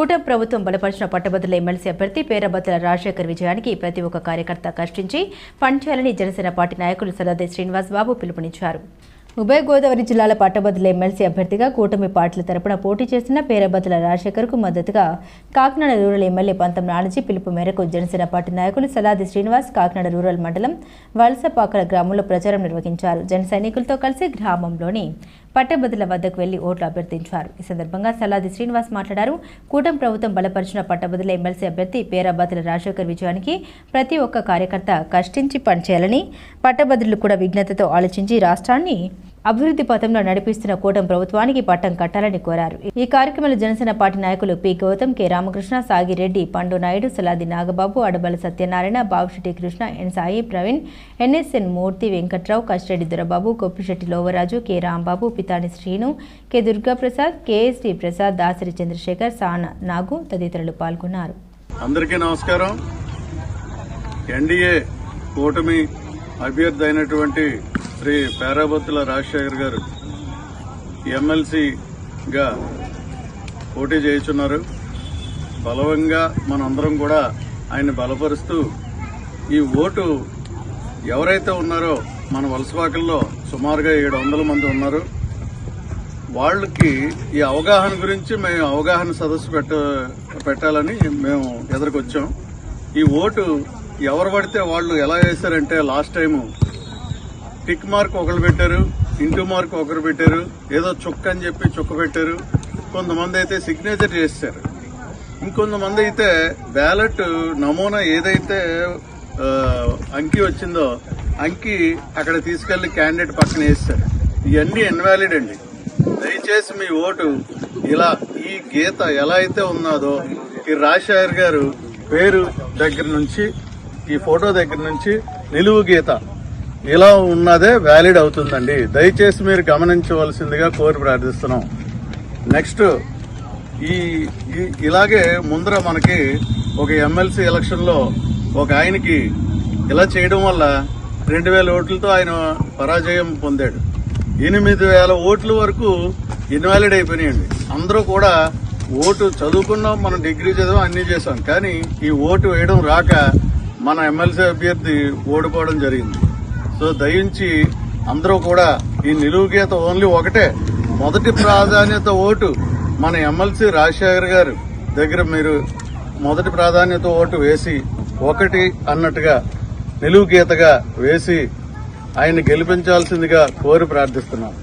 కూటమి ప్రభుత్వం బలపరిచిన పట్టభద్రుల ఎమ్మెల్సీ అభ్యర్థి పేరబద్దుల రాజశేఖర్ విజయానికి ప్రతి ఒక్క కార్యకర్త కష్టించి పనిచేయాలని జనసేన పార్టీ నాయకులు సదాది శ్రీనివాస్ బాబు పిలుపునిచ్చారు. ఉభయ గోదావరి జిల్లాల పట్టభద్రుల ఎమ్మెల్సీ అభ్యర్థిగా కూటమి పార్టీల తరపున పోటీ చేసిన పేరబత్తుల రాజశేఖర్కు మద్దతుగా కాకినాడ రూరల్ ఎమ్మెల్యే పంతం నాలజీ పిలుపు మేరకు జనసేన పార్టీ నాయకులు సలాది శ్రీనివాస్ కాకినాడ రూరల్ మండలం వలసపాకల గ్రామంలో ప్రచారం నిర్వహించారు. జన సైనికులతో కలిసి గ్రామంలోని పట్టభద్రుల వద్దకు వెళ్ళి ఓట్లు అభ్యర్థించారు. ఈ సందర్భంగా సలాది శ్రీనివాస్ మాట్లాడారు. కూటమి ప్రభుత్వం బలపరిచిన పట్టభద్రుల ఎమ్మెల్సీ అభ్యర్థి పేరాబాతుల రాజశేఖర్ విజయానికి ప్రతి ఒక్క కార్యకర్త కష్టించి పనిచేయాలని పట్టభద్రులు కూడా విజ్ఞతతో ఆలోచించి రాష్ట్రాన్ని అభివృద్ధి పథంలో నడిపిస్తున్న కూటమి ప్రభుత్వానికి పట్టం కట్టాలని కోరారు. ఈ కార్యక్రమంలో జనసేన పార్టీ నాయకులు P. Gautam K. Ramakrishna Sagireddy Pandu Naidu Saladi Nagababu Adabala Satyanarayana Babusetti Krishna N. Sai Praveen N S N Murthy Venkatrao Kashtareddy Dorababu Koppisetti Lovaraju K. Rambabu Pithani Srinu K. Durgaprasad K S D Prasad Dasari Chandrasekhar Sana Nagu తదితరులు పాల్గొన్నారు. అందరికీ నమస్కారం. NDA కూటమి అభ్యర్థి అయినటువంటి శ్రీ పేరాబత్తుల రాజశేఖర్ గారు ఎమ్మెల్సీగా పోటీ చేయుచున్నారు. బలవంగా మనందరం కూడా ఆయన బలపరుస్తూ ఈ ఓటు ఎవరైతే ఉన్నారో మన వలసపాకల్లో సుమారుగా ఏడు వందల మంది ఉన్నారు. వాళ్ళకి ఈ అవగాహన గురించి మేము అవగాహన సదస్సు పెట్ట పెట్టాలని మేము ఎదురుకొచ్చాం. ఈ ఓటు ఎవరు పడితే వాళ్ళు ఎలా వేశారంటే లాస్ట్ టైము టిక్ మార్క్ ఒకరు పెట్టారు ఇంటూ మార్క్ ఒకరు పెట్టారు ఏదో చుక్క అని చెప్పి చుక్క పెట్టారు. కొంతమంది అయితే సిగ్నేచర్ చేస్తారు. ఇంకొంతమంది అయితే బ్యాలెట్ నమూనా ఏదైతే అంకి వచ్చిందో అంకి అక్కడ తీసుకెళ్ళి క్యాండిడేట్ పక్కన వేస్తారు. ఇవన్నీ ఇన్వాలిడ్ అండి. దయచేసి మీ ఓటు ఇలా ఈ గీత ఎలా అయితే ఉన్నదో ఈ రాజశేఖర్ గారు పేరు దగ్గర నుంచి ఈ ఫోటో దగ్గర నుంచి నిలువు గీత. ఇలా ఉన్నదే వ్యాలిడ్ అవుతుందండి. దయచేసి మీరు గమనించవలసిందిగా కోరి ప్రార్థిస్తున్నాం. నెక్స్ట్ ఈ ఇలాగే ముందర మనకి ఒక ఎమ్మెల్సీ ఎలక్షన్లో ఒక ఆయనకి ఇలా చేయడం వల్ల రెండు వేల ఓట్లతో ఆయన పరాజయం పొందాడు. ఎనిమిది వేల ఓట్ల వరకు ఇన్వాలిడ్ అయిపోయినాయండి. అందరూ కూడా ఓటు చదువుకున్నాం మనం డిగ్రీ చదివాం అన్నీ చేసాం కానీ ఈ ఓటు వేయడం రాక మన ఎమ్మెల్సీ అభ్యర్థి ఓడిపోవడం జరిగింది. సో దయించి అందరూ కూడా ఈ నిలువు గీత ఓన్లీ ఒకటే. మొదటి ప్రాధాన్యత ఓటు మన ఎమ్మెల్సీ రాజశేఖర్ గారు. దగ్గర మీరు మొదటి ప్రాధాన్యత ఓటు వేసి ఒకటి అన్నట్టుగా నిలువు గీతగా వేసి ఆయన గెలిపించాల్సిందిగా కోరి ప్రార్థిస్తున్నాం.